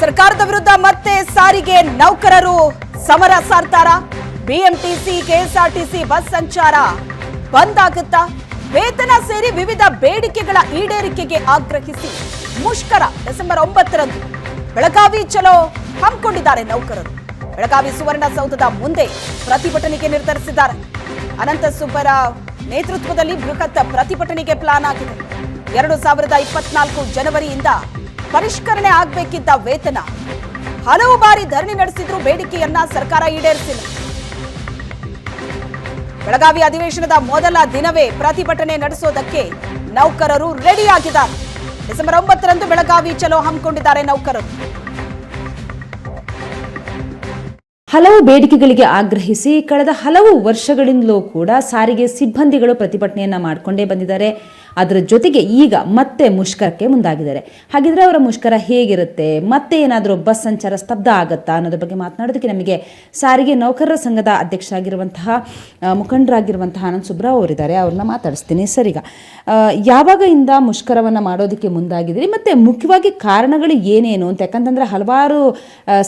ಸರ್ಕಾರದ ವಿರುದ್ಧ ಮತ್ತೆ ಸಾರಿಗೆ ನೌಕರರು ಸಮರ ಸಾರ್ತಾರ? ಬಿಎಂಟಿಸಿ ಕೆಎಸ್ಆರ್ಟಿಸಿ ಬಸ್ ಸಂಚಾರ ಬಂದ್ ಆಗುತ್ತಾ? ವೇತನ ಸೇರಿ ವಿವಿಧ ಬೇಡಿಕೆಗಳ ಈಡೇರಿಕೆಗೆ ಆಗ್ರಹಿಸಿ ಮುಷ್ಕರ ಡಿಸೆಂಬರ್ ಒಂಬತ್ತರಂದು. ಬೆಳಗಾವಿ ಚಲೋ ಹಮ್ಮಿಕೊಂಡಿದ್ದಾರೆ ನೌಕರರು. ಬೆಳಗಾವಿ ಸುವರ್ಣಸೌಧದ ಮುಂದೆ ಪ್ರತಿಭಟನೆಗೆ ನಿರ್ಧರಿಸಿದ್ದಾರೆ. ಅನಂತ ಸುಬ್ಬರ ನೇತೃತ್ವದಲ್ಲಿ ಬೃಹತ್ ಪ್ರತಿಭಟನೆಗೆ ಪ್ಲಾನ್ ಆಗಿದೆ. ಎರಡು ಸಾವಿರದ ಇಪ್ಪತ್ನಾಲ್ಕು ಜನವರಿಯಿಂದ ಪರಿಷ್ಕರಣೆ ಆಗಬೇಕಿದ್ದ ವೇತನ. ಹಲವು ಬಾರಿ ಧರಣಿ ನಡೆಸಿದ್ರು ಬೇಡಿಕೆಯನ್ನ ಸರ್ಕಾರ ಈಡೇರಿಸಿಲ್ಲ. ಬೆಳಗಾವಿ ಅಧಿವೇಶನದ ಮೊದಲ ದಿನವೇ ಪ್ರತಿಭಟನೆ ನಡೆಸೋದಕ್ಕೆ ನೌಕರರು ರೆಡಿಯಾಗಿದ್ದಾರೆ. ಡಿಸೆಂಬರ್ ಒಂಬತ್ತರಂದು ಬೆಳಗಾವಿ ಚಲೋ ಹಮ್ಮಿಕೊಂಡಿದ್ದಾರೆ ನೌಕರರು. ಹಲವು ಬೇಡಿಕೆಗಳಿಗೆ ಆಗ್ರಹಿಸಿ ಕಳೆದ ಹಲವು ವರ್ಷಗಳಿಂದಲೂ ಕೂಡ ಸಾರಿಗೆ ಸಿಬ್ಬಂದಿಗಳು ಪ್ರತಿಭಟನೆಯನ್ನ ಮಾಡಿಕೊಂಡೇ ಬಂದಿದ್ದಾರೆ. ಅದರ ಜೊತೆಗೆ ಈಗ ಮತ್ತೆ ಮುಷ್ಕರಕ್ಕೆ ಮುಂದಾಗಿದ್ದಾರೆ. ಹಾಗಿದ್ರೆ ಅವರ ಮುಷ್ಕರ ಹೇಗಿರುತ್ತೆ? ಮತ್ತೆ ಏನಾದರೂ ಬಸ್ ಸಂಚಾರ ಸ್ತಬ್ಧ ಆಗುತ್ತಾ ಅನ್ನೋದ್ರ ಬಗ್ಗೆ ಮಾತನಾಡೋದಕ್ಕೆ ನಮಗೆ ಸಾರಿಗೆ ನೌಕರರ ಸಂಘದ ಅಧ್ಯಕ್ಷರಾಗಿರುವಂತಹ ಮುಖಂಡರಾಗಿರುವಂತಹ ಆನಂದ್ ಸುಬ್ರಾವ್ ಅವರಿದ್ದಾರೆ. ಅವ್ರನ್ನ ಮಾತಾಡಿಸ್ತೀನಿ. ಸರಿಗ. ಯಾವಾಗ ಇಂದ ಮುಷ್ಕರವನ್ನು ಮಾಡೋದಕ್ಕೆ ಮುಂದಾಗಿದ್ದೀರಿ? ಮತ್ತೆ ಮುಖ್ಯವಾಗಿ ಕಾರಣಗಳು ಏನೇನು ಅಂತ? ಯಾಕಂತಂದ್ರೆ ಹಲವಾರು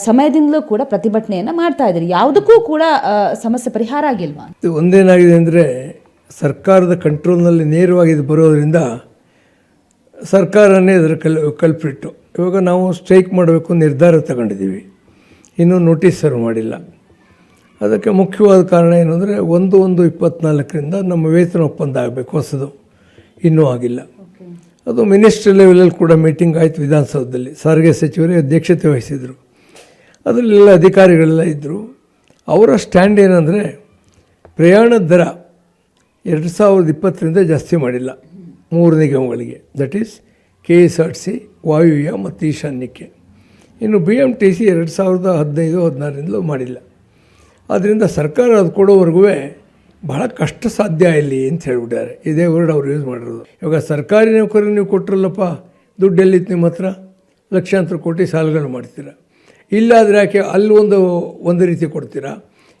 ಸಮಯದಿಂದಲೂ ಕೂಡ ಪ್ರತಿಭಟನೆಯನ್ನು ಮಾಡ್ತಾ ಇದ್ದೀರಿ. ಯಾವುದಕ್ಕೂ ಕೂಡ ಸಮಸ್ಯೆ ಪರಿಹಾರ ಆಗಿಲ್ವಾ? ಒಂದೇನಾಗಿದೆ ಅಂದರೆ ಸರ್ಕಾರದ ಕಂಟ್ರೋಲ್ನಲ್ಲಿ ನೇರವಾಗಿ ಇದು ಬರೋದರಿಂದ ಸರ್ಕಾರನೇ ಇದರ ಕಲ್ ಕಲ್ಪಿಟ್ಟು ಇವಾಗ ನಾವು ಸ್ಟ್ರೈಕ್ ಮಾಡಬೇಕು ನಿರ್ಧಾರ ತಗೊಂಡಿದ್ದೀವಿ. ಇನ್ನೂ ನೋಟಿಸ್ ಸರ್ವ್ ಮಾಡಿಲ್ಲ. ಅದಕ್ಕೆ ಮುಖ್ಯವಾದ ಕಾರಣ ಏನು ಅಂದರೆ ಒಂದು ಒಂದು ಇಪ್ಪತ್ನಾಲ್ಕರಿಂದ ನಮ್ಮ ವೇತನ ಒಪ್ಪಂದ ಆಗಬೇಕು ಹೊಸದು. ಇನ್ನೂ ಆಗಿಲ್ಲ. ಅದು ಮಿನಿಸ್ಟ್ರಿ ಲೆವೆಲಲ್ಲಿ ಕೂಡ ಮೀಟಿಂಗ್ ಆಯಿತು ವಿಧಾನಸೌಧದಲ್ಲಿ. ಸಾರಿಗೆ ಸಚಿವರೇ ಅಧ್ಯಕ್ಷತೆ ವಹಿಸಿದರು. ಅದರಲ್ಲೆಲ್ಲ ಅಧಿಕಾರಿಗಳೆಲ್ಲ ಇದ್ದರು ಅವರ ಸ್ಟ್ಯಾಂಡ್ ಏನಂದರೆ ಪ್ರಯಾಣ ದರ ಎರಡು ಸಾವಿರದ ಇಪ್ಪತ್ತರಿಂದ ಜಾಸ್ತಿ ಮಾಡಿಲ್ಲ. ಮೂರು ನಿಗಮಗಳಿಗೆ that is K S R C ವಾಯುವ್ಯ ಮತ್ತು ಈಶಾನ್ಯಕ್ಕೆ. ಇನ್ನು ಬಿ ಎಂ ಟಿ ಸಿ ಎರಡು ಸಾವಿರದ ಹದಿನೈದು, ಹದಿನಾರರಿಂದಲೂ ಮಾಡಿಲ್ಲ. ಆದ್ದರಿಂದ ಸರ್ಕಾರ ಅದು ಕೊಡೋವರೆಗೂ ಬಹಳ ಕಷ್ಟ ಸಾಧ್ಯ ಇಲ್ಲಿ ಅಂತ ಹೇಳಿಬಿಟ್ಟಾರೆ. ಇದೇ ವರ್ಡ್ ಅವ್ರು ಯೂಸ್ ಮಾಡಿರೋದು. ಇವಾಗ ಸರ್ಕಾರಿ ನೌಕರಿ ನೀವು ಕೊಟ್ಟರಲ್ಲಪ್ಪ ದುಡ್ಡು ಎಲ್ಲಿತ್ತು ನಿಮ್ಮ ಹತ್ರ? ಲಕ್ಷಾಂತರ ಕೋಟಿ ಸಾಲಗಳು ಮಾಡ್ತೀರಾ? ಇಲ್ಲಾದರೆ ಯಾಕೆ ಅಲ್ಲಿ ಒಂದು ಒಂದು ರೀತಿ ಕೊಡ್ತೀರಾ?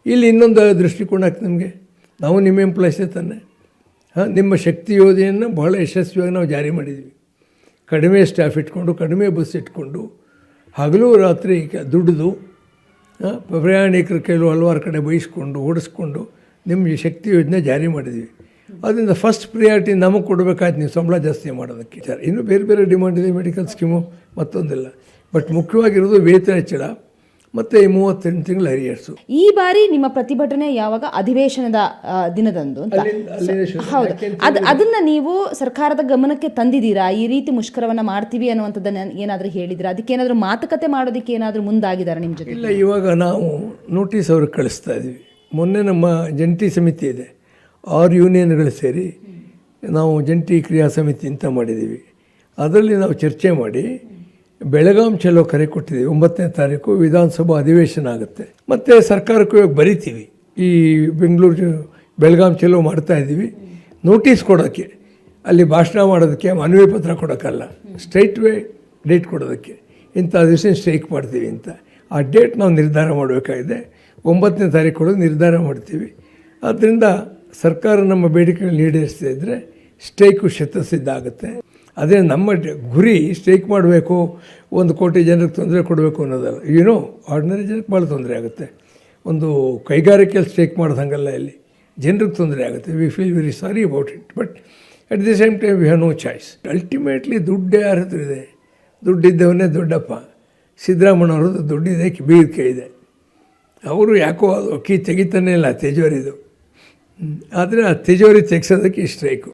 ಇಲ್ಲಿ ಇನ್ನೊಂದು ದೃಷ್ಟಿಕೋನ ಹಾಕಿ ನಿಮಗೆ? ನಾವು ನಿಮ್ಮ ಎಂಪ್ಲಾಯ್ಸೇ ತಾನೆ. ಹಾಂ, ನಿಮ್ಮ ಶಕ್ತಿ ಯೋಜನೆಯನ್ನು ಬಹಳ ಯಶಸ್ವಿಯಾಗಿ ನಾವು ಜಾರಿ ಮಾಡಿದ್ವಿ. ಕಡಿಮೆ ಸ್ಟಾಫ್ ಇಟ್ಕೊಂಡು, ಕಡಿಮೆ ಬಸ್ ಇಟ್ಕೊಂಡು, ಹಗಲು ರಾತ್ರಿ ದುಡಿದು ಪ್ರಯಾಣಿಕರ ಕೆಲವು ಹಲವಾರು ಕಡೆ ಬಯಸ್ಕೊಂಡು, ಓಡಿಸ್ಕೊಂಡು ನಿಮ್ಮ ಶಕ್ತಿ ಯೋಜನೆ ಜಾರಿ ಮಾಡಿದ್ವಿ. ಅದರಿಂದ ಫಸ್ಟ್ ಪ್ರಿಯಾರಿಟಿ ನಮಗೆ ಕೊಡಬೇಕಾಯ್ತು, ನೀವು ಸಂಬಳ ಜಾಸ್ತಿ ಮಾಡೋದಕ್ಕೆ. ಸರ್ ಇನ್ನೂ ಬೇರೆ ಬೇರೆ ಡಿಮಾಂಡ್ ಇದೆ ಮೆಡಿಕಲ್ ಸ್ಕೀಮು ಮತ್ತೊಂದಿಲ್ಲ. ಬಟ್ ಮುಖ್ಯವಾಗಿರೋದು ವೇತನ ಹೆಚ್ಚಳ. ಮತ್ತು ಈ ಮೂವತ್ತೆಂಟು ತಿಂಗಳು ಹರಿಯರ್ಸು ಈ ಬಾರಿ ನಿಮ್ಮ ಪ್ರತಿಭಟನೆ ಯಾವಾಗ ಅಧಿವೇಶನದ ಆ, ದಿನದಂದು ಅಂತ? ಹೌದು. ಅದ್ ಅದನ್ನ ನೀವು ಸರ್ಕಾರದ ಗಮನಕ್ಕೆ ತಂದಿದ್ದೀರಾ? ಈ ರೀತಿ ಮುಷ್ಕರವನ್ನ ಮಾಡ್ತೀವಿ ಅನ್ನುವಂಥದ್ದನ್ನ ಏನಾದರೂ ಹೇಳಿದಿರಾ ಅದಕ್ಕೆ ಏನಾದರೂ ಮಾತುಕತೆ ಮಾಡೋದಕ್ಕೆ ಏನಾದರೂ ಮುಂದಾಗಿದ್ದಾರೆ ನಿಮ್ಮ ಜೊತೆ? ಇಲ್ಲ ಇವಾಗ ನಾವು ನೋಟಿಸ್ ಅವ್ರಿಗೆ ಕಳಿಸ್ತಾ ಇದ್ದೀವಿ. ಮೊನ್ನೆ ನಮ್ಮ ಜಂಟಿ ಸಮಿತಿ ಇದೆ. ಆರು ಯೂನಿಯನ್ಗಳು ಸೇರಿ ನಾವು ಜಂಟಿ ಕ್ರಿಯಾ ಸಮಿತಿ ಅಂತ ಮಾಡಿದ್ದೀವಿ. ಅದರಲ್ಲಿ ನಾವು ಚರ್ಚೆ ಮಾಡಿ ಬೆಳಗಾಂ ಚಲೋ ಕರೆ ಕೊಟ್ಟಿದ್ದೀವಿ. ಒಂಬತ್ತನೇ ತಾರೀಕು ವಿಧಾನಸಭಾ ಅಧಿವೇಶನ ಆಗುತ್ತೆ. ಮತ್ತು ಸರ್ಕಾರಕ್ಕೂ ಇವಾಗ ಬರಿತೀವಿ. ಈ ಬೆಂಗಳೂರು ಬೆಳಗಾಂ ಚಲೋ ಮಾಡ್ತಾ ಇದ್ದೀವಿ. ನೋಟಿಸ್ ಕೊಡೋಕ್ಕೆ ಅಲ್ಲಿ ಭಾಷಣ ಮಾಡೋದಕ್ಕೆ ಮನವಿ ಪತ್ರ ಕೊಡೋಕ್ಕಲ್ಲ ಸ್ಟ್ರೈಟ್ ವೇ ಡೇಟ್ ಕೊಡೋದಕ್ಕೆ. ಇಂಥ ದಿವಸ ಸ್ಟ್ರೈಕ್ ಮಾಡ್ತೀವಿ ಅಂತ. ಆ ಡೇಟ್ ನಾವು ನಿರ್ಧಾರ ಮಾಡಬೇಕಾಗಿದೆ. ಒಂಬತ್ತನೇ ತಾರೀಕು ಕೂಡ ನಿರ್ಧಾರ ಮಾಡ್ತೀವಿ. ಆದ್ದರಿಂದ ಸರ್ಕಾರ ನಮ್ಮ ಬೇಡಿಕೆಗಳನ್ನ ಈಡೇರಿಸ್ತಾ ಇದ್ದರೆ ಸ್ಟ್ರೈಕು ಶತಸಿದ್ಧ ಆಗುತ್ತೆ. ಅದೇ ನಮ್ಮ ಗುರಿ ಸ್ಟ್ರೈಕ್ ಮಾಡಬೇಕು, ಒಂದು ಕೋಟಿ ಜನಕ್ಕೆ ತೊಂದರೆ ಕೊಡಬೇಕು ಅನ್ನೋದಲ್ಲ. ಏನೋ ಆರ್ಡಿನರಿ ಜನಕ್ಕೆ ಭಾಳ ತೊಂದರೆ ಆಗುತ್ತೆ. ಒಂದು ಕೈಗಾರಿಕೆಯಲ್ಲಿ ಸ್ಟ್ರೈಕ್ ಮಾಡೋದು ಹಂಗಲ್ಲ ಇಲ್ಲಿ. ಜನರಿಗೆ ತೊಂದರೆ ಆಗುತ್ತೆ. We feel very sorry about it but at the same time we have no choice ultimately ದುಡ್ಡು ಯಾರ ಹತ್ರ ಇದೆ. ದುಡ್ಡಿದ್ದವನೇ ದೊಡ್ಡಪ್ಪ. ಸಿದ್ದರಾಮಣ್ಣವ್ರದ್ದು ದುಡ್ಡಿದೆ ಕಿ- ಬೀರ್ ಕೈ ಇದೆ ಅವರು ಯಾಕೋ ಅದು ಅಕ್ಕಿ ತೆಗಿತಾನೆ ಇಲ್ಲ ತಿಜೋರಿದು. ಆದರೆ ಆ ತಿಜೋರಿ ತೆಗ್ಸೋದಕ್ಕೆ ಸ್ಟ್ರೈಕು